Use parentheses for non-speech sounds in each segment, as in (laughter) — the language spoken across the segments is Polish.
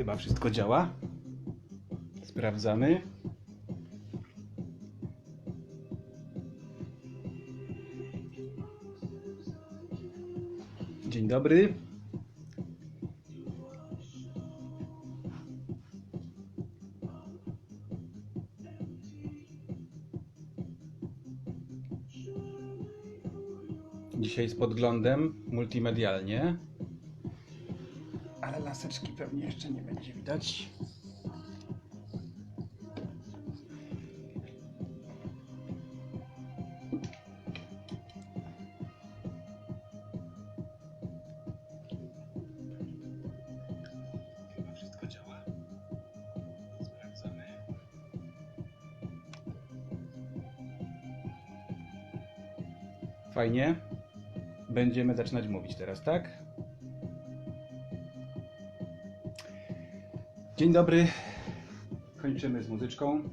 Chyba wszystko działa. Sprawdzamy. Dzień dobry. Dzisiaj z podglądem multimedialnie. Laseczki pewnie jeszcze nie będzie widać. Fajnie. Będziemy zaczynać mówić teraz, tak? Dzień dobry. Kończymy z muzyczką.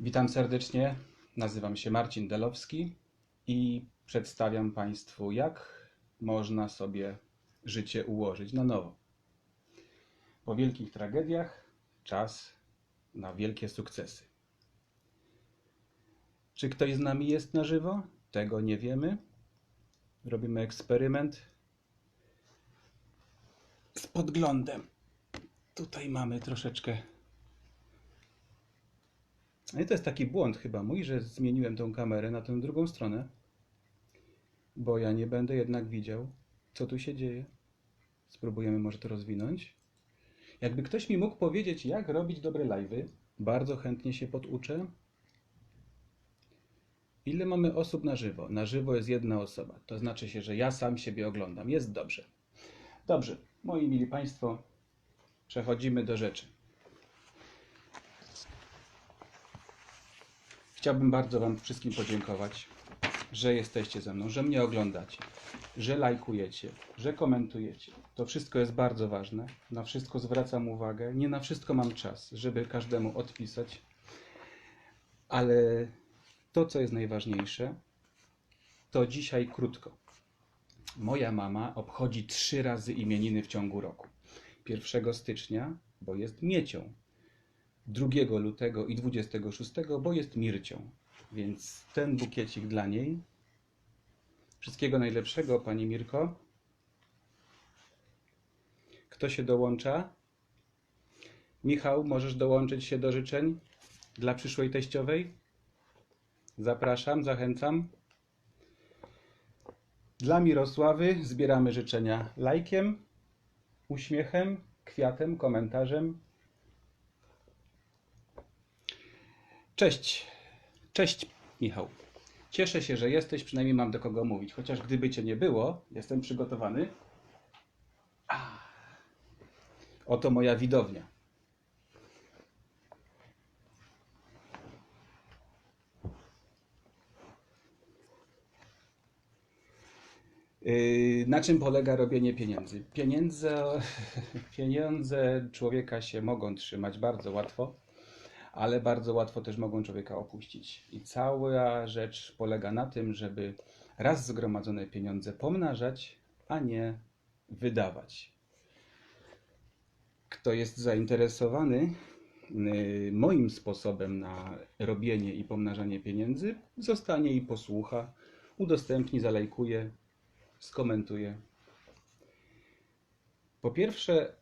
Witam serdecznie. Nazywam się Marcin Delowski i przedstawiam Państwu, jak można sobie życie ułożyć na nowo. Po wielkich tragediach czas na wielkie sukcesy. Czy ktoś z nami jest na żywo? Tego nie wiemy. Robimy eksperyment z podglądem. Tutaj mamy troszeczkę. No i to jest taki błąd chyba mój, że zmieniłem tą kamerę na tę drugą stronę, bo ja nie będę jednak widział, co tu się dzieje. Spróbujemy może to rozwinąć. Jakby ktoś mi mógł powiedzieć, jak robić dobre live'y, bardzo chętnie się poduczę. Ile mamy osób na żywo? Na żywo jest jedna osoba. To znaczy się, że ja sam siebie oglądam. Jest dobrze. Dobrze, moi mili Państwo, przechodzimy do rzeczy. Chciałbym bardzo Wam wszystkim podziękować, że jesteście ze mną, że mnie oglądacie, że lajkujecie, że komentujecie. To wszystko jest bardzo ważne. Na wszystko zwracam uwagę. Nie na wszystko mam czas, żeby każdemu odpisać, ale to, co jest najważniejsze, to dzisiaj krótko. Moja mama obchodzi trzy razy imieniny w ciągu roku. 1 stycznia, bo jest miecią. 2 lutego i 26, bo jest mircią. Więc ten bukiecik dla niej. Wszystkiego najlepszego, pani Mirko. Kto się dołącza? Michał, możesz dołączyć się do życzeń dla przyszłej teściowej? Zapraszam, zachęcam. Dla Mirosławy zbieramy życzenia lajkiem, uśmiechem, kwiatem, komentarzem. Cześć. Cześć, Michał. Cieszę się, że jesteś, przynajmniej mam do kogo mówić. Chociaż gdyby cię nie było, jestem przygotowany. Oto moja widownia. Na czym polega robienie pieniędzy? Pieniądze, (laughs) pieniądze człowieka się mogą trzymać bardzo łatwo, ale bardzo łatwo też mogą człowieka opuścić. I cała rzecz polega na tym, żeby raz zgromadzone pieniądze pomnażać, a nie wydawać. Kto jest zainteresowany yy, moim sposobem na robienie i pomnażanie pieniędzy, zostanie i posłucha, udostępni, zalajkuje, skomentuję. Po pierwsze,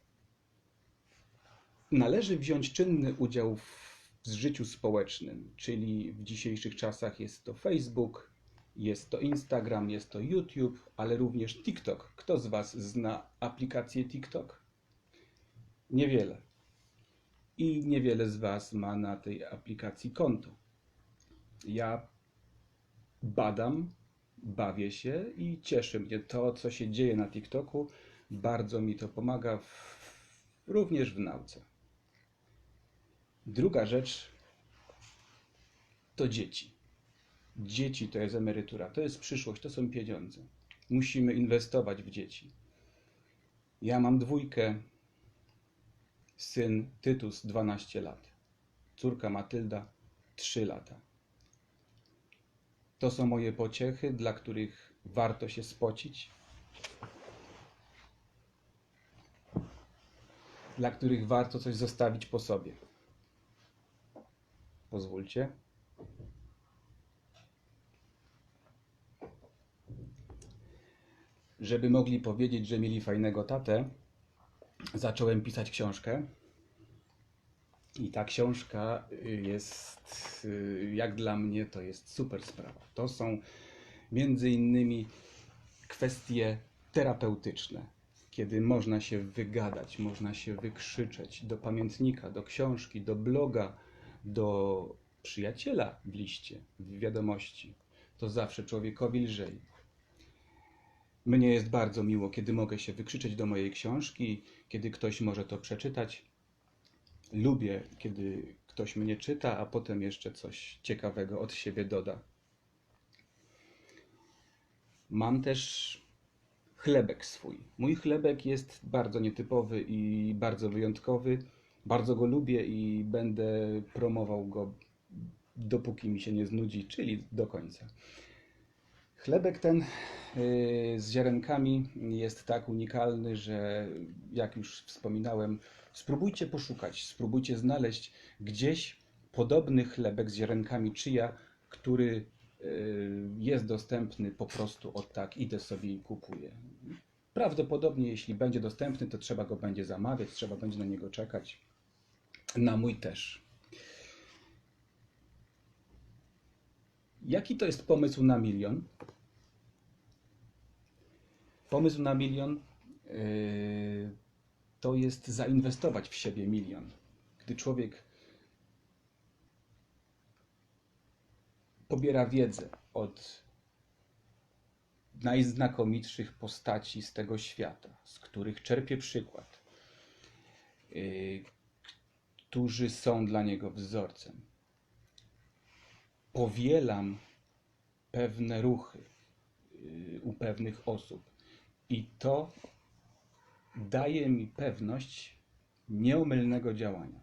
należy wziąć czynny udział w życiu społecznym, czyli w dzisiejszych czasach jest to Facebook, jest to Instagram, jest to YouTube, ale również TikTok. Kto z Was zna aplikację TikTok? Niewiele. I niewiele z Was ma na tej aplikacji konto. Ja badam, bawię się i cieszy mnie to, co się dzieje na TikToku. Bardzo mi to pomaga w, również w nauce. Druga rzecz to dzieci. Dzieci to jest emerytura, to jest przyszłość, to są pieniądze. Musimy inwestować w dzieci. Ja mam dwójkę, syn Tytus 12 lat, córka Matylda 3 lata. To są moje pociechy, dla których warto się spocić, dla których warto coś zostawić po sobie. Pozwólcie. Żeby mogli powiedzieć, że mieli fajnego tatę, zacząłem pisać książkę. I ta książka jest, y, jak dla mnie, to jest super sprawa. To są między innymi kwestie terapeutyczne, kiedy można się wygadać, można się wykrzyczeć do pamiętnika, do książki, do bloga, do przyjaciela w liście, w wiadomości. To zawsze człowiekowi lżej. Mnie jest bardzo miło, kiedy mogę się wykrzyczeć do mojej książki, kiedy ktoś może to przeczytać. Lubię, kiedy ktoś mnie czyta, a potem jeszcze coś ciekawego od siebie doda. Mam też chlebek swój. Mój chlebek jest bardzo nietypowy i bardzo wyjątkowy. Bardzo go lubię i będę promował go dopóki mi się nie znudzi, czyli do końca. Chlebek ten y, z ziarenkami jest tak unikalny, że jak już wspominałem, spróbujcie poszukać, spróbujcie znaleźć gdzieś podobny chlebek z ziarenkami czyja, który y, jest dostępny po prostu od tak, idę sobie i kupuję. Prawdopodobnie, jeśli będzie dostępny, to trzeba go będzie zamawiać, trzeba będzie na niego czekać. Na mój też. Jaki to jest pomysł na milion? Pomysł na milion yy, to jest zainwestować w siebie milion. Gdy człowiek pobiera wiedzę od najznakomitszych postaci z tego świata, z których czerpie przykład, yy, którzy są dla niego wzorcem. Powielam pewne ruchy yy, u pewnych osób i to daje mi pewność nieomylnego działania.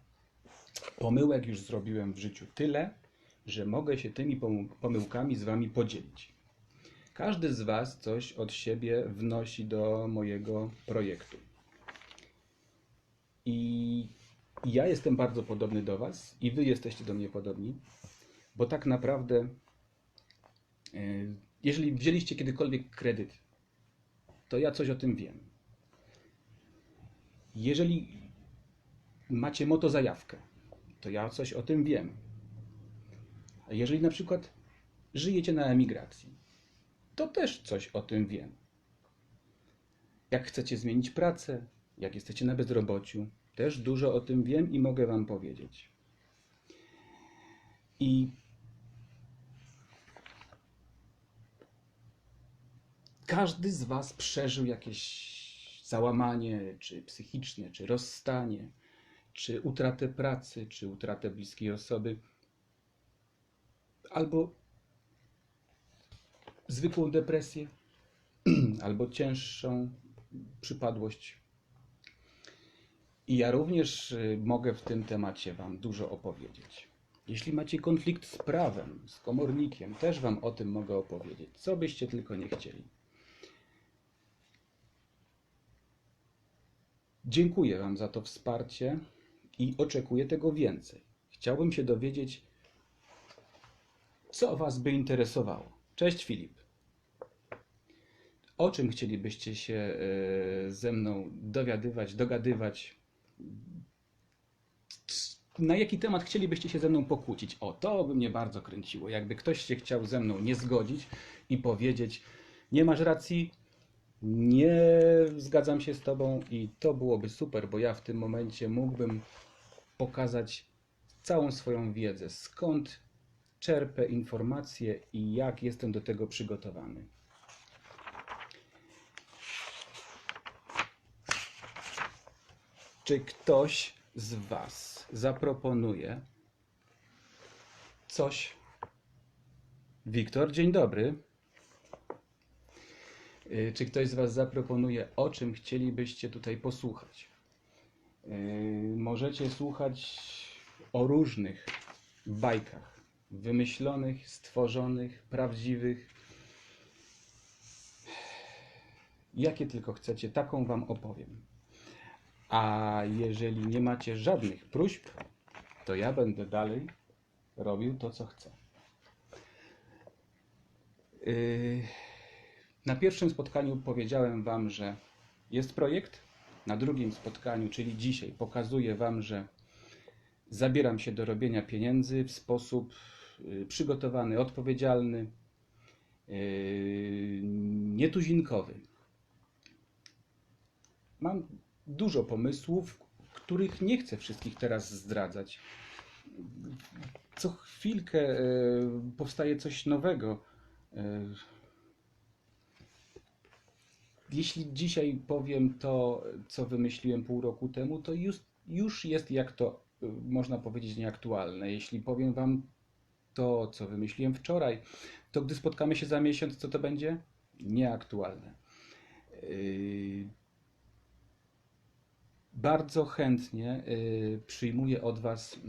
Pomyłek już zrobiłem w życiu tyle, że mogę się tymi pomył- pomyłkami z Wami podzielić. Każdy z Was coś od siebie wnosi do mojego projektu. I ja jestem bardzo podobny do Was, i Wy jesteście do mnie podobni, bo tak naprawdę, y, jeżeli wzięliście kiedykolwiek kredyt, to ja coś o tym wiem. Jeżeli macie motozajawkę, to ja coś o tym wiem. A jeżeli na przykład żyjecie na emigracji, to też coś o tym wiem. Jak chcecie zmienić pracę, jak jesteście na bezrobociu, też dużo o tym wiem i mogę Wam powiedzieć. I każdy z Was przeżył jakieś załamanie, czy psychiczne, czy rozstanie, czy utratę pracy, czy utratę bliskiej osoby, albo zwykłą depresję, (clears throat) albo cięższą przypadłość. I ja również y, mogę w tym temacie Wam dużo opowiedzieć. Jeśli macie konflikt z prawem, z komornikiem, też Wam o tym mogę opowiedzieć, co byście tylko nie chcieli. Dziękuję Wam za to wsparcie i oczekuję tego więcej. Chciałbym się dowiedzieć, co Was by interesowało. Cześć Filip. O czym chcielibyście się e, ze mną dowiadywać, dogadywać? Na jaki temat chcielibyście się ze mną pokłócić? O, to by mnie bardzo kręciło. Jakby ktoś się chciał ze mną nie zgodzić i powiedzieć: Nie masz racji, nie zgadzam się z Tobą, i to byłoby super, bo ja w tym momencie mógłbym pokazać całą swoją wiedzę, skąd czerpę informacje i jak jestem do tego przygotowany. Czy ktoś z Was zaproponuje coś? Wiktor, dzień dobry. Y, Czy ktoś z Was zaproponuje, o czym chcielibyście tutaj posłuchać? Yy, Możecie słuchać o różnych bajkach, wymyślonych, stworzonych, prawdziwych. Jakie tylko chcecie, taką Wam opowiem. A jeżeli nie macie żadnych próśb, to ja będę dalej robił to, co chcę. Yy, Na pierwszym spotkaniu powiedziałem Wam, że jest projekt. Na drugim spotkaniu, czyli dzisiaj, pokazuję Wam, że zabieram się do robienia pieniędzy w sposób yy, przygotowany, odpowiedzialny, yy, nietuzinkowy. Mam dużo pomysłów, których nie chcę wszystkich teraz zdradzać. Co chwilkę e, powstaje coś nowego. Jeśli dzisiaj powiem to, co wymyśliłem pół roku temu, to już, już jest, jak to e, można powiedzieć, nieaktualne. Jeśli powiem Wam to, co wymyśliłem wczoraj, to gdy spotkamy się za miesiąc, co to będzie? Nieaktualne. Yy, Bardzo chętnie y, przyjmuję od Was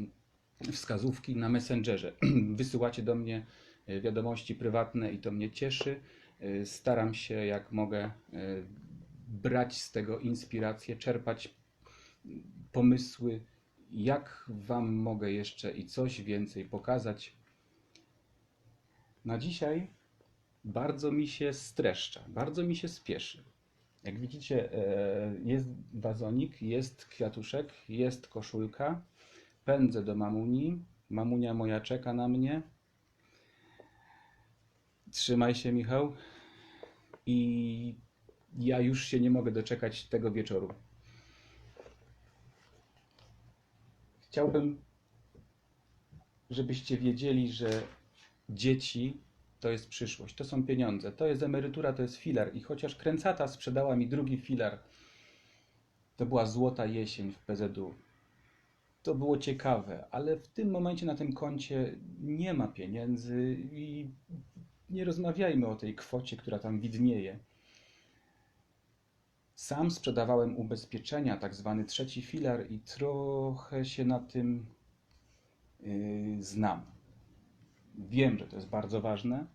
wskazówki na Messengerze. (clears throat) Wysyłacie do mnie y, wiadomości prywatne i to mnie cieszy. Y, Staram się, jak mogę, y, brać z tego inspirację, czerpać pomysły, jak Wam mogę jeszcze i coś więcej pokazać. Na dzisiaj bardzo mi się streszcza, bardzo mi się spieszy. Jak widzicie, jest wazonik, jest kwiatuszek, jest koszulka. Pędzę do mamuni. Mamunia moja czeka na mnie. Trzymaj się, Michał. I ja już się nie mogę doczekać tego wieczoru. Chciałbym, żebyście wiedzieli, że dzieci to jest przyszłość, to są pieniądze, to jest emerytura, to jest filar. I chociaż kręcata sprzedała mi drugi filar, to była złota jesień w PZU. To było ciekawe, ale w tym momencie na tym koncie nie ma pieniędzy i nie rozmawiajmy o tej kwocie, która tam widnieje. Sam sprzedawałem ubezpieczenia, tak zwany trzeci filar, i trochę się na tym yy, znam. Wiem, że to jest bardzo ważne.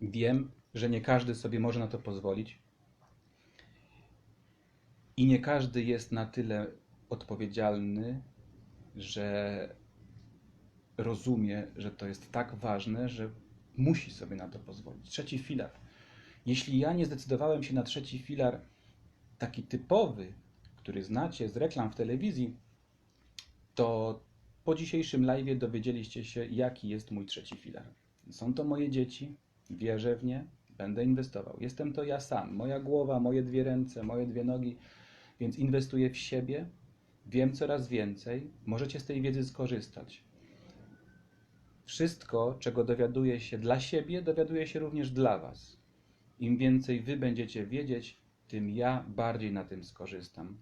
Wiem, że nie każdy sobie może na to pozwolić. I nie każdy jest na tyle odpowiedzialny, że rozumie, że to jest tak ważne, że musi sobie na to pozwolić. Trzeci filar. Jeśli ja nie zdecydowałem się na trzeci filar, taki typowy, który znacie z reklam w telewizji, to po dzisiejszym live dowiedzieliście się, jaki jest mój trzeci filar. Są to moje dzieci, wierzę w nie, będę inwestował. Jestem to ja sam, moja głowa, moje dwie ręce, moje dwie nogi, więc inwestuję w siebie, wiem coraz więcej, możecie z tej wiedzy skorzystać. Wszystko, czego dowiaduję się dla siebie, dowiaduję się również dla Was. Im więcej Wy będziecie wiedzieć, tym ja bardziej na tym skorzystam.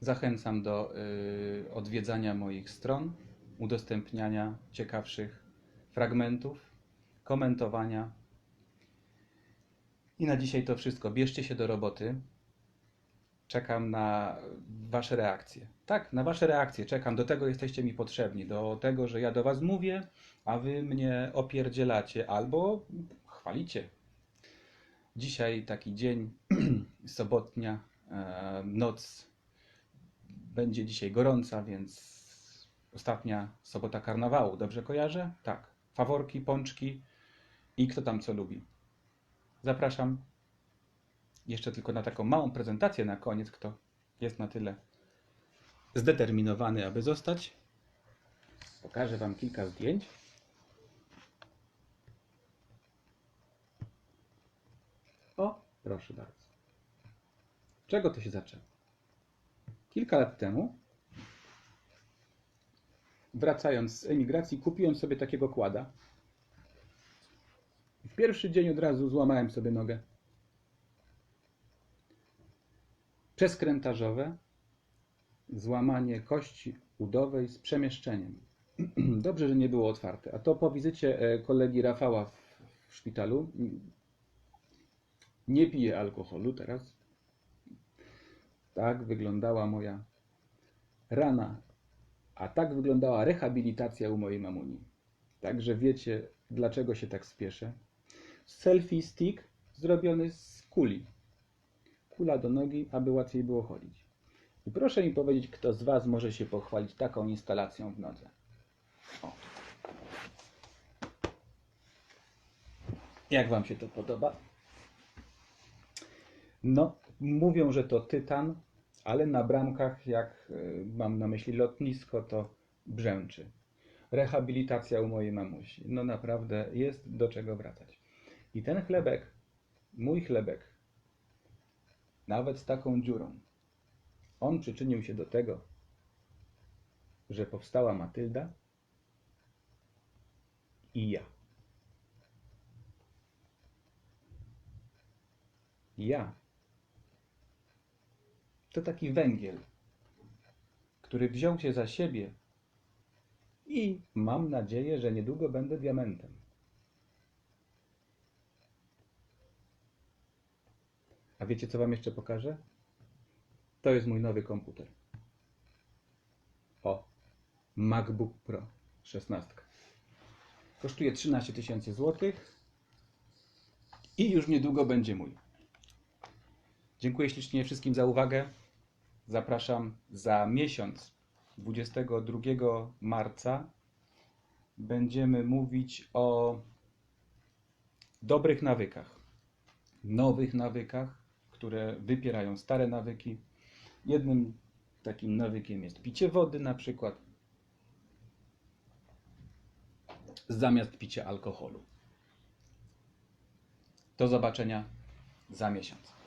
Zachęcam do y, odwiedzania moich stron, udostępniania ciekawszych fragmentów, komentowania. I na dzisiaj to wszystko. Bierzcie się do roboty. Czekam na Wasze reakcje. Tak, na Wasze reakcje czekam. Do tego jesteście mi potrzebni. Do tego, że ja do Was mówię, a Wy mnie opierdzielacie albo chwalicie. Dzisiaj taki dzień, (clears throat) sobotnia, e, noc będzie dzisiaj gorąca, więc ostatnia sobota karnawału. Dobrze kojarzę? Tak. Faworki, pączki i kto tam co lubi. Zapraszam jeszcze tylko na taką małą prezentację na koniec, kto jest na tyle zdeterminowany, aby zostać. Pokażę Wam kilka zdjęć. O, proszę bardzo. Czego to się zaczęło? Kilka lat temu, wracając z emigracji, kupiłem sobie takiego kłada. W pierwszy dzień od razu złamałem sobie nogę. Przeskrętażowe, złamanie kości udowej z przemieszczeniem. (clears throat) Dobrze, że nie było otwarte. A to po wizycie e, kolegi Rafała w, w szpitalu. Nie piję alkoholu teraz. Tak wyglądała moja rana A tak wyglądała rehabilitacja u mojej mamuni. Także wiecie, dlaczego się tak spieszę. Selfie stick zrobiony z kuli. Kula do nogi, aby łatwiej było chodzić. I proszę mi powiedzieć, kto z Was może się pochwalić taką instalacją w nodze. O. Jak Wam się to podoba? No, mówią, że to tytan, ale na bramkach, jak y, mam na myśli lotnisko, to brzęczy. Rehabilitacja u mojej mamusi. No naprawdę jest do czego wracać. I ten chlebek, mój chlebek, nawet z taką dziurą, on przyczynił się do tego, że powstała Matylda i ja. Ja to taki węgiel, który wziął się za siebie i mam nadzieję, że niedługo będę diamentem. A wiecie, co Wam jeszcze pokażę? To jest mój nowy komputer. O, MacBook Pro 16. Kosztuje 13 tysięcy złotych i już niedługo będzie mój. Dziękuję ślicznie wszystkim za uwagę. Zapraszam za miesiąc, 22 marca. Będziemy mówić o dobrych nawykach, nowych nawykach, które wypierają stare nawyki. Jednym takim nawykiem jest picie wody, na przykład, zamiast picia alkoholu. Do zobaczenia za miesiąc.